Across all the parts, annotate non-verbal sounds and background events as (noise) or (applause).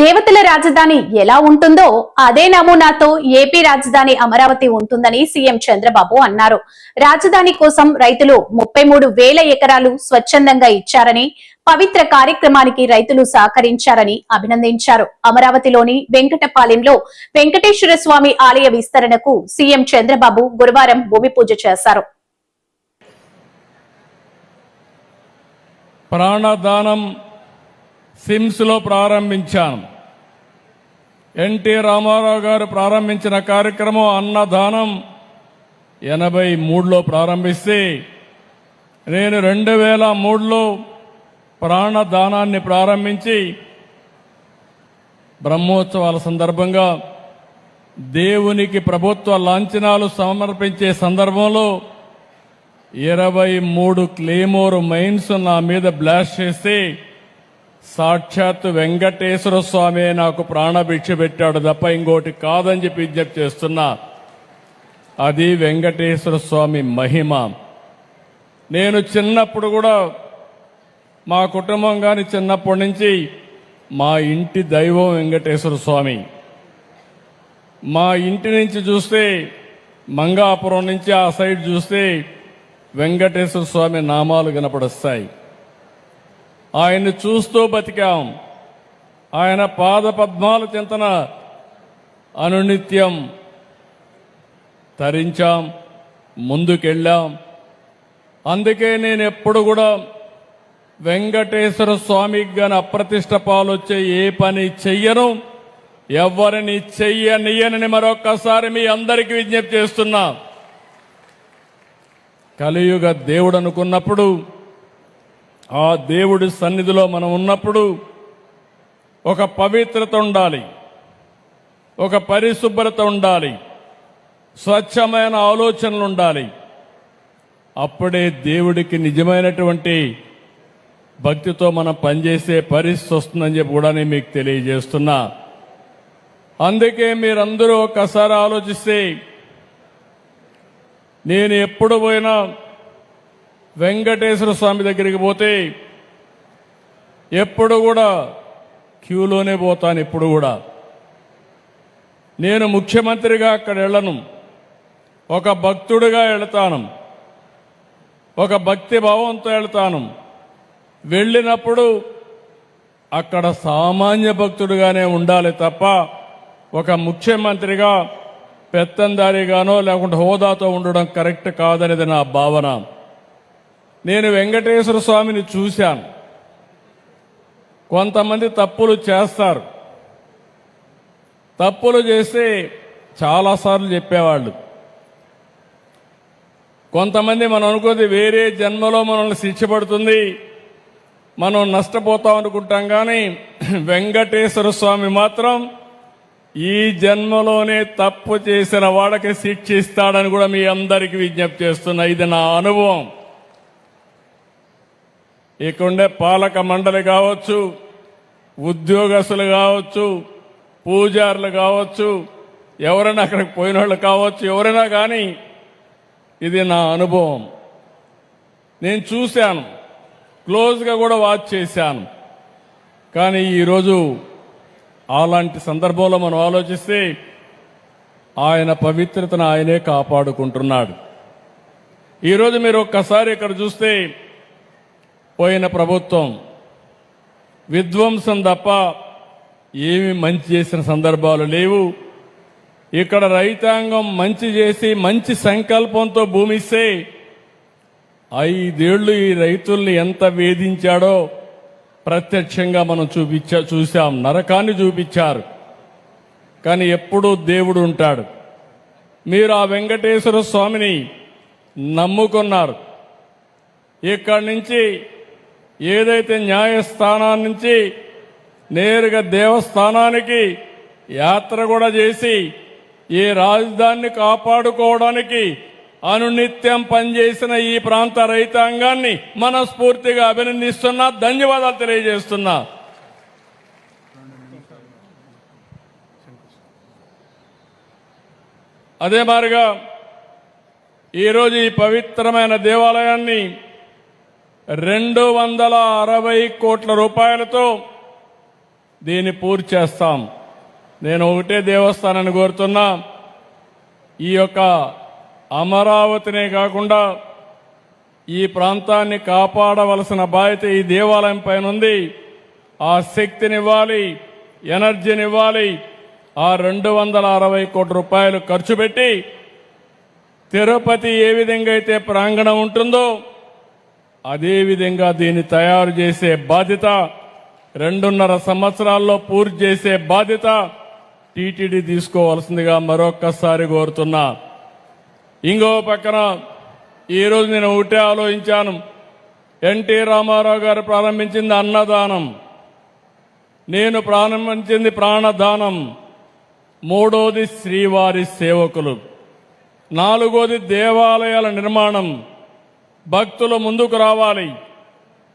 దేవతల రాజధాని ఎలా ఉంటుందో అదే నమూనాతో ఏపీ రాజధాని అమరావతి ఉంటుందని సీఎం చంద్రబాబు అన్నారు. రాజధాని కోసం రైతులు ముప్పై మూడు వేల ఎకరాలు స్వచ్ఛందంగా ఇచ్చారని పవిత్ర కార్యక్రమానికి రైతులు సహకరించారని అభినందించారు. అమరావతిలోని వెంకటపాలెంలో వెంకటేశ్వర స్వామి ఆలయ విస్తరణకు సీఎం చంద్రబాబు గురువారం భూమి పూజ చేశారు. ప్రాణదానం సిమ్స్లో ప్రారంభించాను ఎన్టీ రామారావు గారు ప్రారంభించిన కార్యక్రమం అన్నదానం ఎనభై మూడులో ప్రారంభిస్తే నేను రెండు వేల మూడులో ప్రాణదానాన్ని ప్రారంభించి బ్రహ్మోత్సవాల సందర్భంగా దేవునికి ప్రభుత్వ లాంఛనాలు సమర్పించే సందర్భంలో ఇరవై మూడు క్లేమోర్ మైన్స్ నా మీద బ్లాస్ట్ చేస్తే సాక్షాత్ వెంకటేశ్వర స్వామి నాకు ప్రాణభిక్ష పెట్టాడు తప్ప ఇంకోటి కాదని చెప్పి విజ్ఞప్తి చేస్తున్నా. అది వెంకటేశ్వర స్వామి మహిమ. నేను చిన్నప్పుడు కూడా మా కుటుంబం కానీ చిన్నప్పటి నుంచి మా ఇంటి దైవం వెంకటేశ్వర స్వామి. మా ఇంటి నుంచి చూస్తే మంగాపురం నుంచి ఆ సైడ్ చూస్తే వెంకటేశ్వర స్వామి నామాలు కనపడొస్తాయి. ఆయన్ని చూస్తూ బతికాం. ఆయన పాద పద్మాలు చింతన అనునిత్యం తరించాం ముందుకెళ్ళాం. అందుకే నేను ఎప్పుడు కూడా వెంకటేశ్వర స్వామికి గాని అప్రతిష్ట పాలొచ్చే ఏ పని చెయ్యను ఎవరిని చెయ్యనియనని మరొక్కసారి మీ అందరికీ విజ్ఞప్తి చేస్తున్నా. కలియుగ దేవుడు అనుకున్నప్పుడు ఆ దేవుడి సన్నిధిలో మనం ఉన్నప్పుడు ఒక పవిత్రత ఉండాలి. ఒక పరిశుభ్రత ఉండాలి. స్వచ్ఛమైన ఆలోచనలు ఉండాలి. అప్పుడే దేవుడికి నిజమైనటువంటి భక్తితో మనం పనిచేసే పరిస్థితి వస్తుందని చెప్పి కూడా నేను మీకు తెలియజేస్తున్నా. అందుకే మీరందరూ ఒక్కసారి ఆలోచిస్తే నేను ఎప్పుడు పోయినా వెంకటేశ్వర స్వామి దగ్గరికి పోతే ఎప్పుడు కూడా క్యూలోనే పోతాను ఎప్పుడు కూడా. నేను ముఖ్యమంత్రిగా అక్కడ వెళ్ళను ఒక భక్తుడిగా వెళతాను ఒక భక్తి భావంతో వెళతాను వెళ్ళినప్పుడు అక్కడ సామాన్య భక్తుడిగానే ఉండాలి తప్ప ఒక ముఖ్యమంత్రిగా పెత్తందారిగానో లేకుంటే హోదాతో ఉండడం కరెక్ట్ కాదనేది నా భావన. నేను వెంకటేశ్వర స్వామిని చూశాను. కొంతమంది తప్పులు చేస్తారు. తప్పులు చేస్తే చాలాసార్లు చెప్పేవాళ్ళు. కొంతమంది మనం అనుకోది వేరే జన్మలో మనల్ని శిక్ష పడుతుంది. మనం నష్టపోతాం అనుకుంటాం కానీ (clears throat) వెంకటేశ్వర స్వామి మాత్రం ఈ జన్మలోనే తప్పు చేసిన వాళ్ళకి శిక్షిస్తాడని కూడా మీ అందరికీ విజ్ఞప్తి చేస్తున్నా. ఇది నా అనుభవం. ఇక్కడుండే పాలక మండలి కావచ్చు ఉద్యోగస్తులు కావచ్చు పూజారులు కావచ్చు ఎవరైనా అక్కడికి పోయిన వాళ్ళు కావచ్చు ఎవరైనా కానీ ఇది నా అనుభవం. నేను చూశాను క్లోజ్గా కూడా వాచ్ చేశాను. కానీ ఈరోజు అలాంటి సందర్భంలో మనం ఆలోచిస్తే ఆయన పవిత్రతను ఆయనే కాపాడుకుంటున్నాడు. ఈరోజు మీరు ఒక్కసారి ఇక్కడ చూస్తే పోయిన ప్రభుత్వం విధ్వంసం తప్ప ఏమి మంచి చేసిన సందర్భాలు లేవు. ఇక్కడ రైతాంగం మంచి చేసి మంచి సంకల్పంతో భూమిస్తే ఐదేళ్ళు ఈ రైతుల్ని ఎంత వేధించాడో ప్రత్యక్షంగా మనం చూపించా చూశాం. నరకాన్ని చూపించారు. కానీ ఎప్పుడూ దేవుడు ఉంటాడు. మీరు ఆ వెంకటేశ్వర స్వామిని నమ్ముకున్నారు. ఇక్కడి నుంచి ఏదైతే న్యాయస్థానం నుంచి నేరుగా దేవస్థానానికి యాత్ర కూడా చేసి ఈ రాజధానిని కాపాడుకోవడానికి అనునిత్యం పనిచేసిన ఈ ప్రాంత రైతాంగాన్ని మనస్ఫూర్తిగా అభినందిస్తున్నా ధన్యవాదాలు తెలియజేస్తున్నా. అదే మారిగా ఈరోజు ఈ పవిత్రమైన దేవాలయాన్ని రెండు వందల అరవై కోట్ల రూపాయలతో దీన్ని పూర్తి చేస్తాం. నేను ఒకటే దేవస్థానాన్ని కోరుతున్నా. ఈ యొక్క అమరావతినే కాకుండా ఈ ప్రాంతాన్ని కాపాడవలసిన బాధ్యత ఈ దేవాలయం పైన ఉంది. ఆ శక్తినివ్వాలి ఎనర్జీనివ్వాలి ఆ రెండు వందల అరవై కోట్ల రూపాయలు ఖర్చు పెట్టి తిరుపతి ఏ విధంగా అయితే ప్రాంగణం ఉంటుందో అదేవిధంగా దీన్ని తయారు చేసే బాధ్యత రెండున్నర సంవత్సరాల్లో పూర్తి చేసే బాధ్యత టీటీడీ తీసుకోవాల్సిందిగా మరొక్కసారి కోరుతున్నా. ఇంకో పక్కన ఈరోజు నేను ఒకటే ఆలోచించాను. ఎన్టీ రామారావు గారు ప్రారంభించింది అన్నదానం. నేను ప్రారంభించింది ప్రాణదానం. మూడోది శ్రీవారి సేవకులు. నాలుగోది దేవాలయాల నిర్మాణం. భక్తులు ముందుకు రావాలి.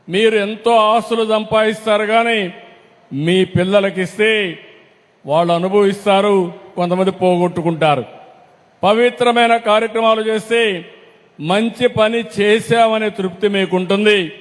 మీరు ఎంతో ఆస్తులు సంపాదిస్తారు కానీ మీ పిల్లలకిస్తే వాళ్ళు అనుభవిస్తారు కొంతమంది పోగొట్టుకుంటారు. పవిత్రమైన కార్యక్రమాలు చేస్తే మంచి పని చేశామనే తృప్తి మీకుంటుంది.